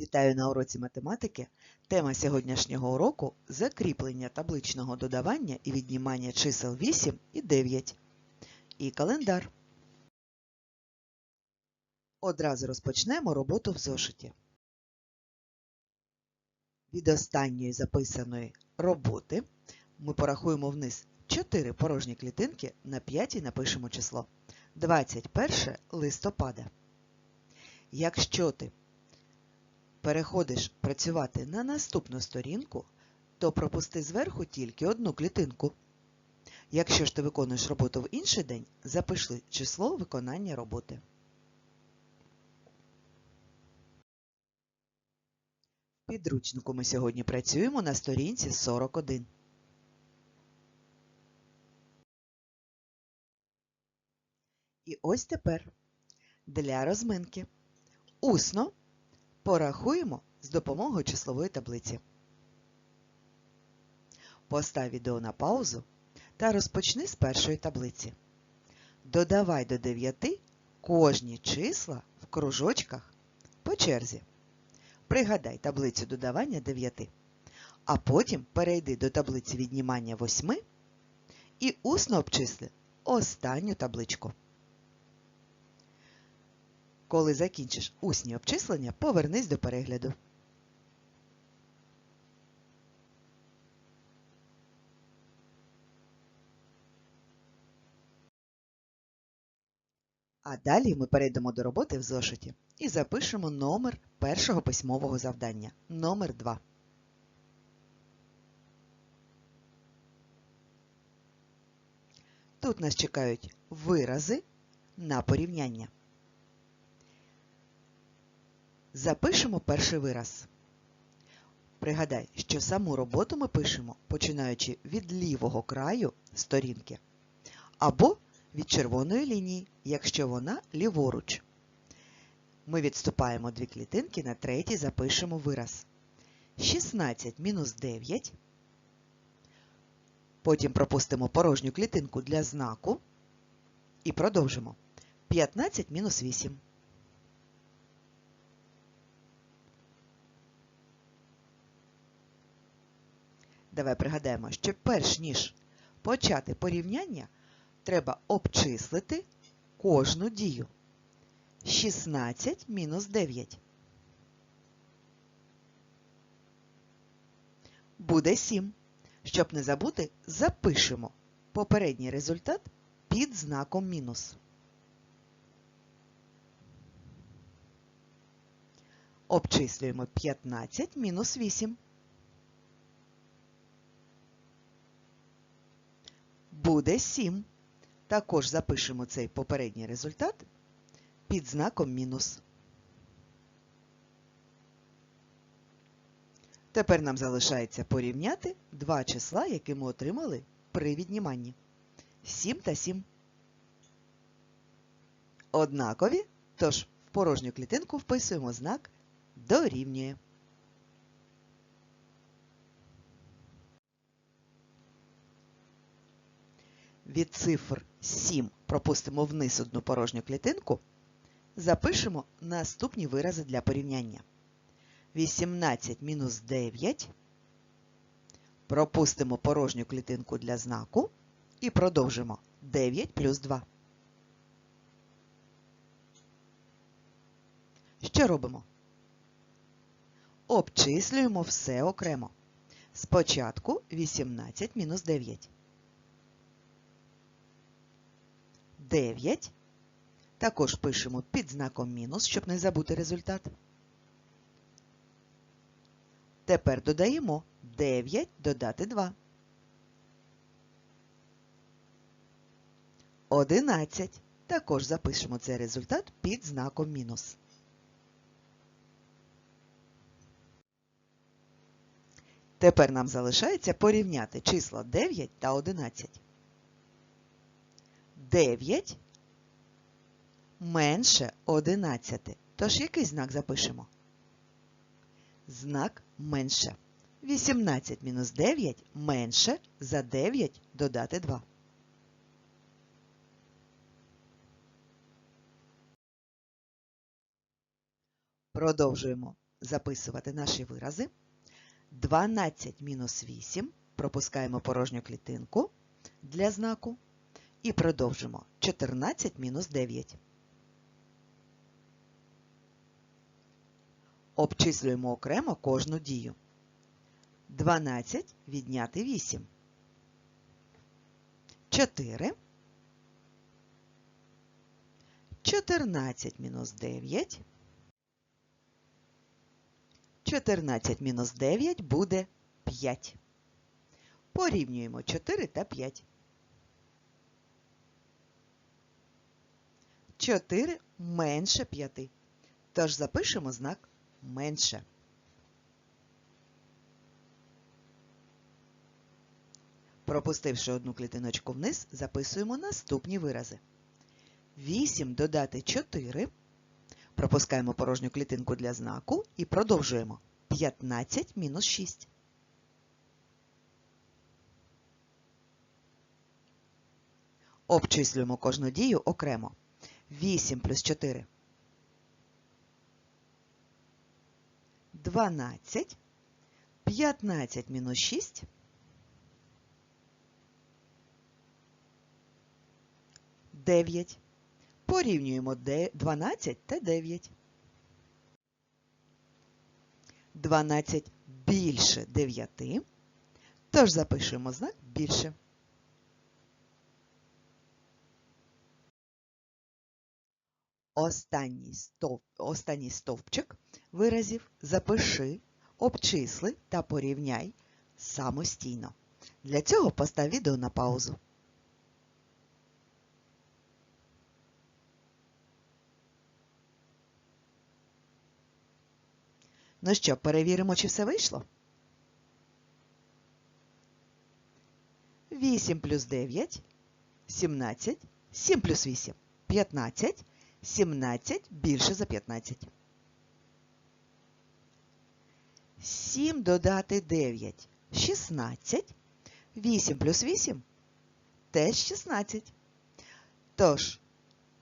Вітаю на уроці математики. Тема сьогоднішнього уроку закріплення табличного додавання і віднімання чисел 8 і 9. І календар. Одразу розпочнемо роботу в зошиті. Від останньої записаної роботи ми порахуємо вниз 4 порожні клітинки, на 5 напишемо число. 21 листопада. Якщо ти переходиш працювати на наступну сторінку, то пропусти зверху тільки одну клітинку. Якщо ж ти виконуєш роботу в інший день, запиши число виконання роботи. В підручнику ми сьогодні працюємо на сторінці 41. І ось тепер для розминки усно Порахуємо з допомогою числової таблиці. Постав відео на паузу та розпочни з першої таблиці. Додавай до 9 кожні числа в кружочках по черзі. Пригадай таблицю додавання 9. А потім перейди до таблиці віднімання 8 і усно обчисли останню табличку. Коли закінчиш усні обчислення, повернись до перегляду. А далі ми перейдемо до роботи в зошиті і запишемо номер першого письмового завдання. Номер 2. Тут нас чекають вирази на порівняння. Запишемо перший вираз. Пригадай, що саму роботу ми пишемо, починаючи від лівого краю сторінки або від червоної лінії, якщо вона ліворуч. Ми відступаємо дві клітинки, на третій запишемо вираз. 16 мінус 9. Потім пропустимо порожню клітинку для знаку і продовжимо. 15 мінус 8. Давай пригадаємо, що перш ніж почати порівняння, треба обчислити кожну дію. 16 мінус 9. Буде 7. Щоб не забути, запишемо попередній результат під знаком мінус. Обчислюємо 15 мінус 8. Буде 7. Також запишемо цей попередній результат під знаком мінус. Тепер нам залишається порівняти два числа, які ми отримали при відніманні. 7 та 7. Однакові, тож в порожню клітинку вписуємо знак дорівнює. Від цифр 7 пропустимо вниз одну порожню клітинку, запишемо наступні вирази для порівняння. 18 мінус 9. Пропустимо порожню клітинку для знаку і продовжимо 9 плюс 2. Що робимо? Обчислюємо все окремо. Спочатку 18 мінус 9. 9. Також пишемо під знаком мінус, щоб не забути результат. Тепер додаємо 9 додати 2. 11. Також запишемо цей результат під знаком мінус. Тепер нам залишається порівняти числа 9 та 11. 9 менше 11. Тож який знак запишемо? Знак менше. 18 мінус 9 менше за 9 додати 2. Продовжуємо записувати наші вирази. 12 мінус 8. Пропускаємо порожню клітинку для знаку. І продовжимо 14 мінус 9. Обчислюємо окремо кожну дію. 12 відняти 8. 4. 14 мінус 9. 14 мінус 9 буде 5. Порівнюємо 4 та 5. 4 менше 5. Тож запишемо знак менше. Пропустивши одну клітиночку вниз, записуємо наступні вирази. 8 додати 4. Пропускаємо порожню клітинку для знаку і продовжуємо. 15 мінус 6. Обчислюємо кожну дію окремо. 8 плюс 4. 12. 15 мінус 6. 9. Порівнюємо 12 та 9. 12 більше 9. Тож запишемо знак більше. Останній, стовп, останній стовпчик виразів запиши, обчисли та порівняй самостійно. Для цього постав відео на паузу. Ну що, перевіримо, чи все вийшло? 8 плюс 9 – 17. 7 плюс 8 – 15. 17 більше за 15. 7 додати 9 – 16. 8 плюс 8 – теж 16. Тож,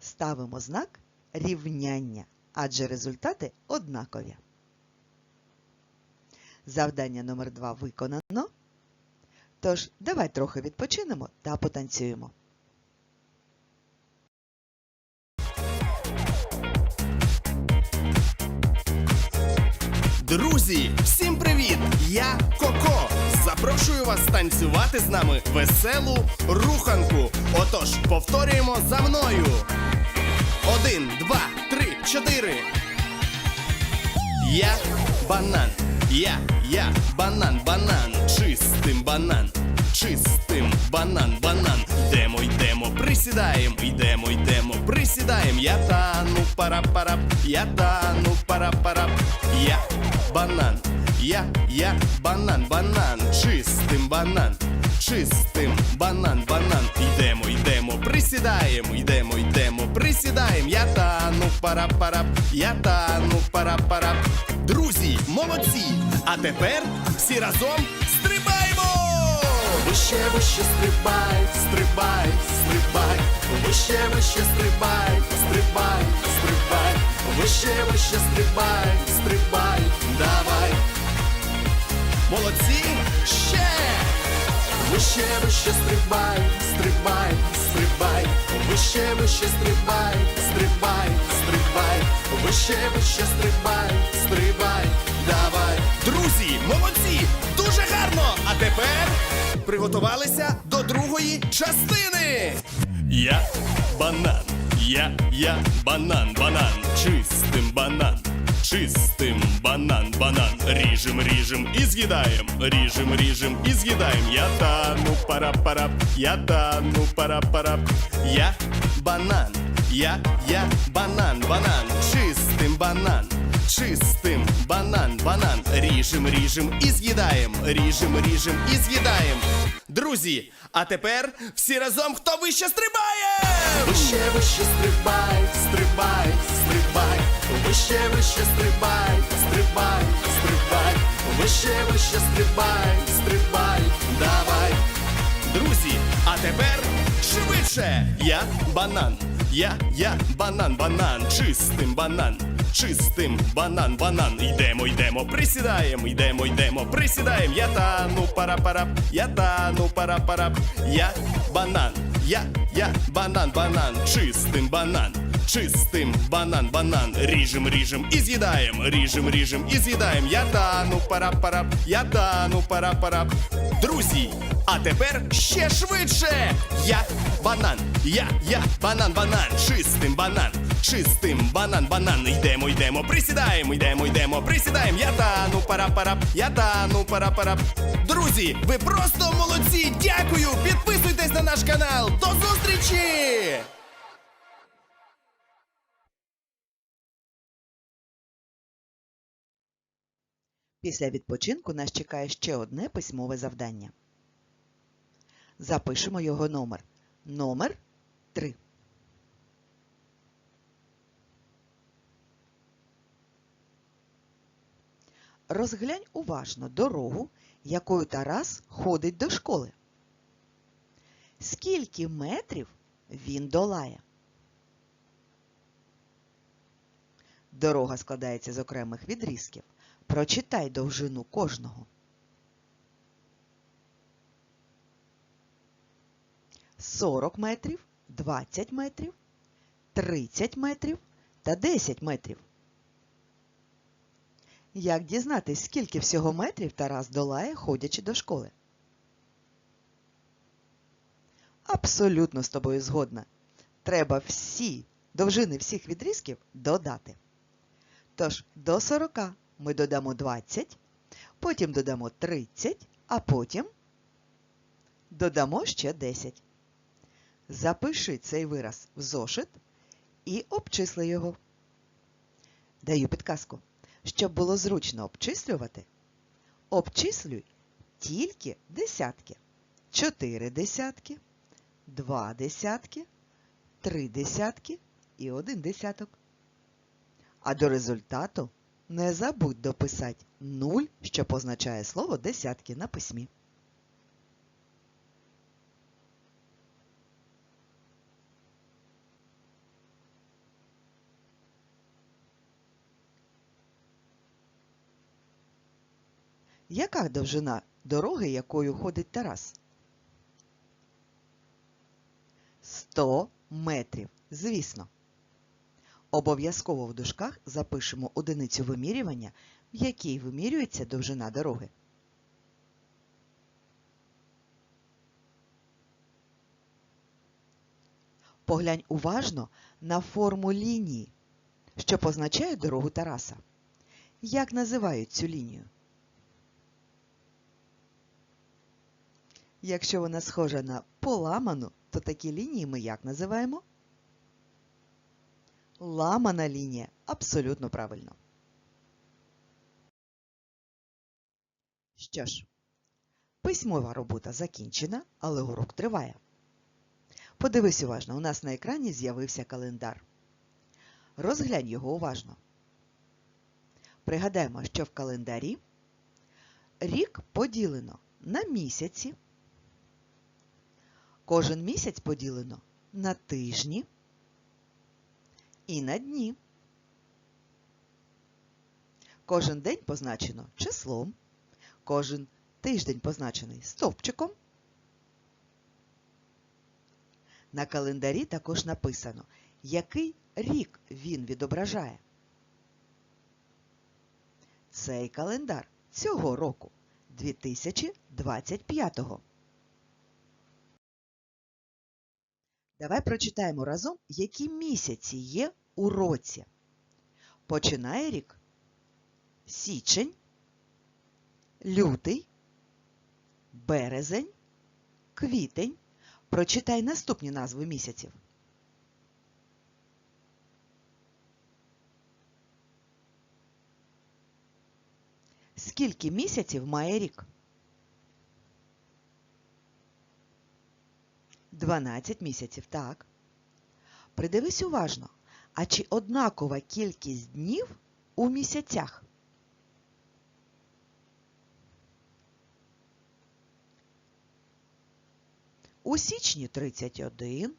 ставимо знак рівняння, адже результати однакові. Завдання номер 2 виконано. Тож, давай трохи відпочинемо та потанцюємо. Друзі, всім привіт! Я Коко. Запрошую вас танцювати з нами веселу руханку. Отож, повторюємо за мною. Один, два, три, чотири. Я банан. Я, я, банан, банан. Чистим банан. Чистим банан, банан. Йдемо, йдемо, присідаємо, йдемо, йдемо, присідаємо. Я тану пара-парап, я тану пара-парап. Я банан. Я, я, банан, банан. Чистим банан. Чистим банан, банан. Йдемо, йдемо, присідаємо, йдемо, йдемо, присідаємо. Я тану пара-парап, я тану пара-парап. Друзі, молодці! А тепер всі разом! Вище, вище стрибай, стрибай, стрибай, вище, вище стрибай, стрибай, стрибай, вище, вище стрибай, стрибай, давай. Молодці, ще! Вище, вище стрибай, стрибай, стрибай, вище, вище стрибай, стрибай, стрибай, вище, вище стрибай, стрибай, давай. Друзі, молодці! Дуже гарно! А тепер приготувалися до другої частини. Я банан, я, я банан, банан, чистим банан. Чистим банан, банан, ріжем, ріжем і з'їдаєм, ріжем, ріжем і з'їдаєм. Я тану пара-парап, я тану пара-парап. Я банан, я, я банан, банан, чистим банан, чистим банан, банан, ріжем, ріжем і з'їдаєм, ріжем, ріжем і з'їдаєм. Друзі, а тепер всі разом хто вище стрибає! Вище, вище стрибай, стрибай, стрибай, вище, вище стрибай, стрибай, стрибай, вище, вище стрибай, стрибай, давай. Друзі, а тепер швидше! Я банан. Я, я, банан, банан, чистим банан, чистим банан, банан. Йдемо, йдемо, присідаємо, йдемо, йдемо, присідаємо. Я тану пара-парап, я тану пара-парап. Я банан, я, я, банан, банан, чистим банан. Чистим банан, банан, ріжем, ріжем і з'їдаєм, ріжем, ріжем і з'їдаєм. Я тану пара-парап, я тану пара-парап. Друзі, а тепер ще швидше. Я банан, я, я, банан, банан, чистим банан, чистим банан, банан. Йдемо, йдемо, присідаємо, йдемо, йдемо, присідаємо. Я тану пара-парап, я тану пара-парап. Друзі, ви просто молодці! Дякую! Підписуйтесь на наш канал. До зустрічі! Після відпочинку нас чекає ще одне письмове завдання. Запишемо його номер. Номер 3. Розглянь уважно дорогу, якою Тарас ходить до школи. Скільки метрів він долає? Дорога складається з окремих відрізків. Прочитай довжину кожного. Сорок метрів, 20 метрів, 30 метрів та 10 метрів. Як дізнатись, скільки всього метрів Тарас долає, ходячи до школи? Абсолютно з тобою згодна. Треба всі довжини всіх відрізків додати. Тож до 40 ми додамо 20, потім додамо 30, а потім додамо ще 10. Запиши цей вираз в зошит і обчисли його. Даю підказку. Щоб було зручно обчислювати, обчислюй тільки десятки. 4 десятки, 2 десятки, 3 десятки і 1 десяток. А до результату не забудь дописати 0, що позначає слово десятки на письмі. Яка довжина дороги, якою ходить Тарас? 100 метрів, звісно. Обов'язково в дужках запишемо одиницю вимірювання, в якій вимірюється довжина дороги. Поглянь уважно на форму лінії, що позначає дорогу Тараса. Як називають цю лінію? Якщо вона схожа на поламану, то такі лінії ми як називаємо? Ламана лінія. Абсолютно правильно. Що ж, письмова робота закінчена, але урок триває. Подивись уважно, у нас на екрані з'явився календар. Розглянь його уважно. Пригадаємо, що в календарі рік поділено на місяці. Кожен місяць поділено на тижні і на дні. Кожен день позначено числом, кожен тиждень позначений стовпчиком. На календарі також написано, який рік він відображає. Цей календар цього року 2025-го. Давай прочитаємо разом, які місяці є у році. Починає рік січень, лютий, березень, квітень. Прочитай наступні назви місяців. Скільки місяців має рік? 12 місяців, так. Придивись уважно. А чи однакова кількість днів у місяцях? У січні 31,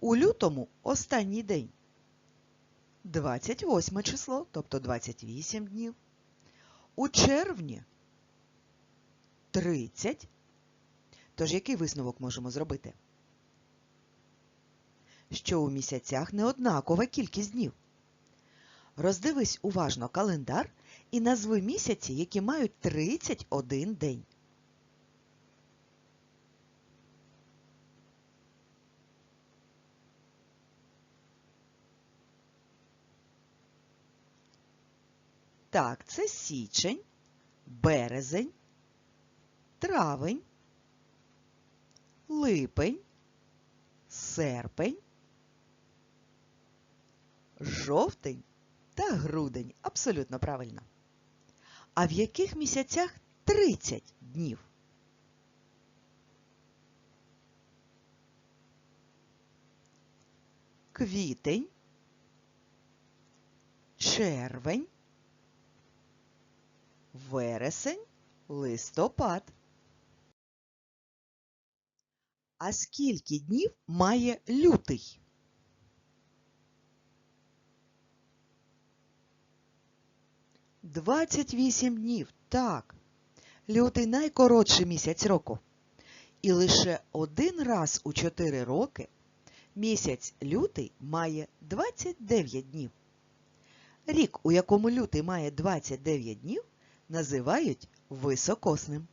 У лютому останній день 28 число, тобто 28 днів. У червні 30. Тож який висновок можемо зробити? Що у місяцях не однакова кількість днів. Роздивись уважно календар і назви місяці, які мають 31 день. Так, це січень, березень, травень, липень, серпень, жовтень та грудень. Абсолютно правильно. А в яких місяцях 30 днів? Квітень, червень, вересень, листопад. А скільки днів має лютий? Двадцять вісім днів. Так. Лютий найкоротший місяць року. І лише один раз у 4 роки місяць лютий має 29 днів. Рік, у якому лютий має 29 днів, називають високосним.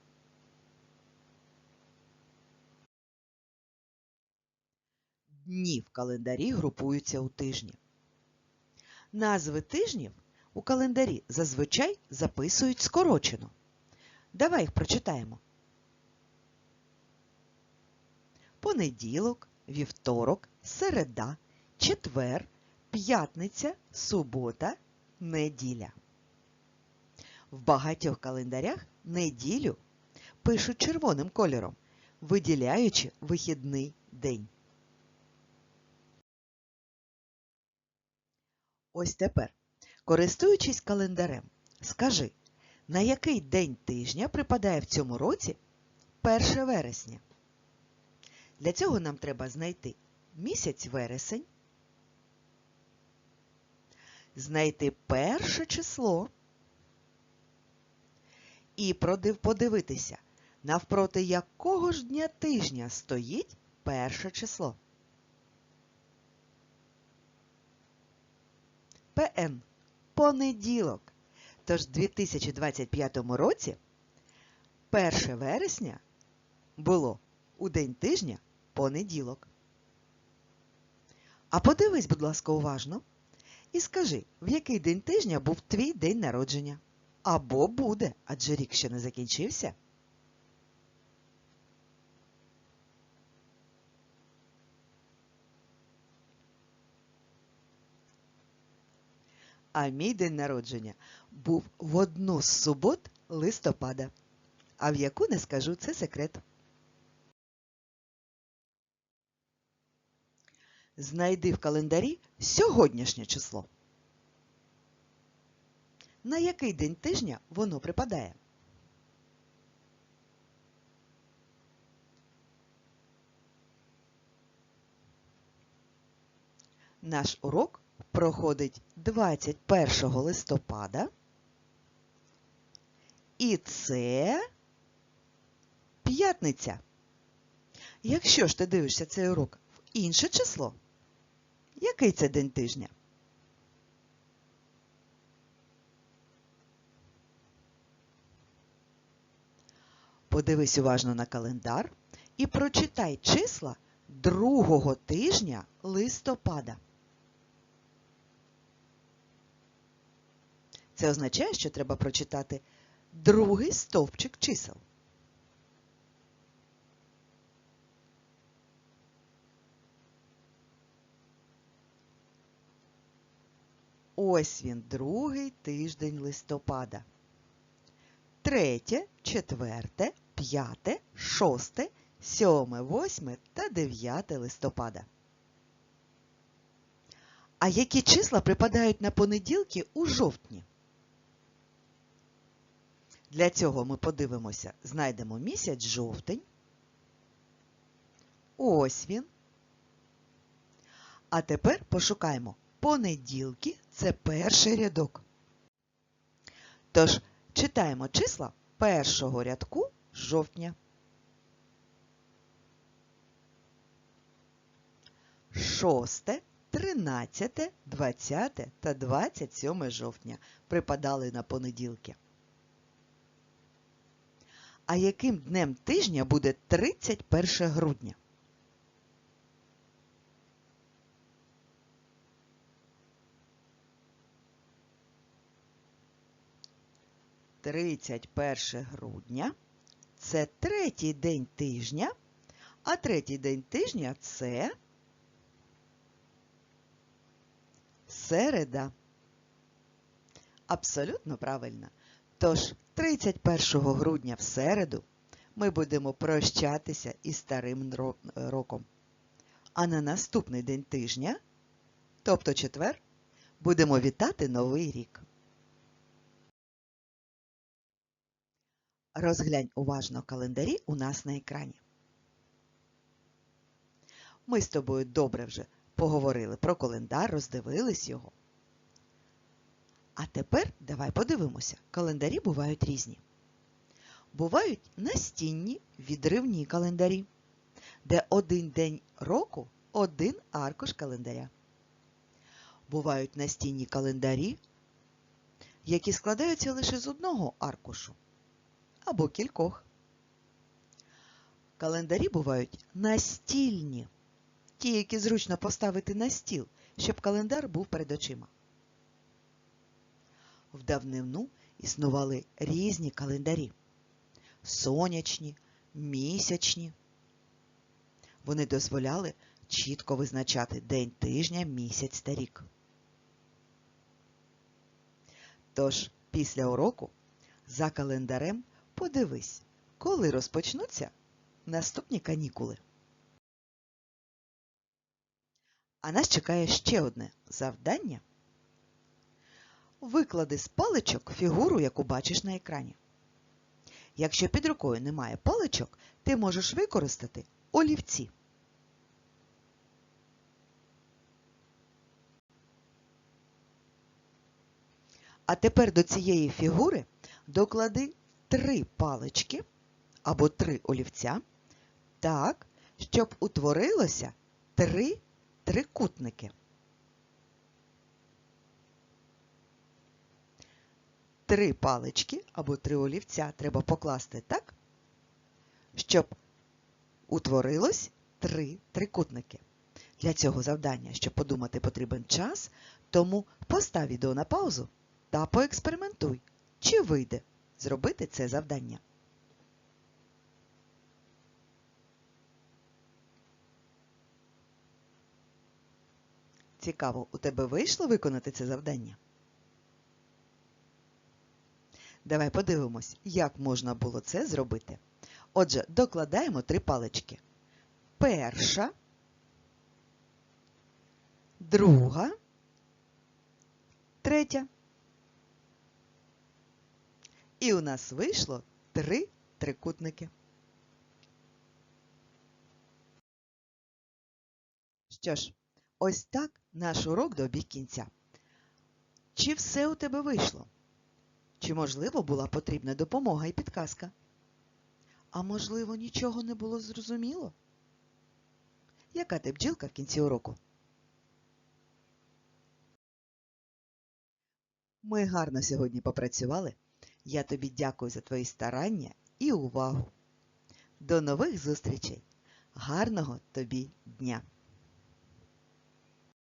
Дні в календарі групуються у тижні. Назви тижнів у календарі зазвичай записують скорочено. Давай їх прочитаємо. Понеділок, вівторок, середа, четвер, п'ятниця, субота, неділя. В багатьох календарях неділю пишуть червоним кольором, виділяючи вихідний день. Ось тепер, користуючись календарем, скажи, на який день тижня припадає в цьому році 1 вересня? Для цього нам треба знайти місяць вересень, знайти перше число і подивитися, навпроти якого ж дня тижня стоїть перше число. ПН. Понеділок. Тож в 2025 році 1 вересня було у день тижня понеділок. А подивись, будь ласка, уважно і скажи, в який день тижня був твій день народження? Або буде, адже рік ще не закінчився. А мій день народження був в одну з субот листопада. А в яку не скажу, це секрет. Знайди в календарі сьогоднішнє число. На який день тижня воно припадає? Наш урок проходить 21 листопада. І це п'ятниця. Якщо ж ти дивишся цей урок в інше число, який це день тижня? Подивись уважно на календар і прочитай числа другого тижня листопада. Це означає, що треба прочитати другий стовпчик чисел. Ось він, другий тиждень листопада. Третє, четверте, п'яте, шосте, сьоме, восьме та дев'яте листопада. А які числа припадають на понеділки у жовтні? Для цього ми подивимося, знайдемо місяць жовтень. Ось він. А тепер пошукаємо. Понеділки це перший рядок. Тож читаємо числа першого рядку жовтня. Шосте, тринадцяте, двадцяте та двадцять сьоме жовтня припадали на понеділки. А яким днем тижня буде 31 грудня? Тридцять перше грудня це третій день тижня, а третій день тижня це середа. Абсолютно правильно. Тож 31 грудня в середу ми будемо прощатися із старим роком. А на наступний день тижня, тобто четвер, будемо вітати Новий рік. Розглянь уважно календарі у нас на екрані. Ми з тобою добре вже поговорили про календар, роздивились його. А тепер давай подивимося. Календарі бувають різні. Бувають настінні відривні календарі, де один день року один аркуш календаря. Бувають настінні календарі, які складаються лише з одного аркушу або кількох. Календарі бувають настільні, ті, які зручно поставити на стіл, щоб календар був перед очима. В давнину існували різні календарі сонячні, місячні. Вони дозволяли чітко визначати день тижня, місяць та рік. Тож, після уроку за календарем подивись, коли розпочнуться наступні канікули. А нас чекає ще одне завдання. Виклади з паличок фігуру, яку бачиш на екрані. Якщо під рукою немає паличок, ти можеш використати олівці. А тепер до цієї фігури доклади три палички або три олівця так, щоб утворилося три трикутники. Три палички або три олівця треба покласти так, щоб утворилось три трикутники. Для цього завдання, щоб подумати, потрібен час, тому постав відео на паузу та поекспериментуй, чи вийде зробити це завдання. Цікаво, у тебе вийшло виконати це завдання? Давай подивимось, як можна було це зробити. Отже, докладаємо три палички. Перша, друга, третя. І у нас вийшло три трикутники. Що ж, ось так наш урок добіг кінця. Чи все у тебе вийшло? Чи, можливо, була потрібна допомога і підказка? А можливо, нічого не було зрозуміло? Яка ти бджілка в кінці уроку? Ми гарно сьогодні попрацювали. Я тобі дякую за твої старання і увагу. До нових зустрічей! Гарного тобі дня!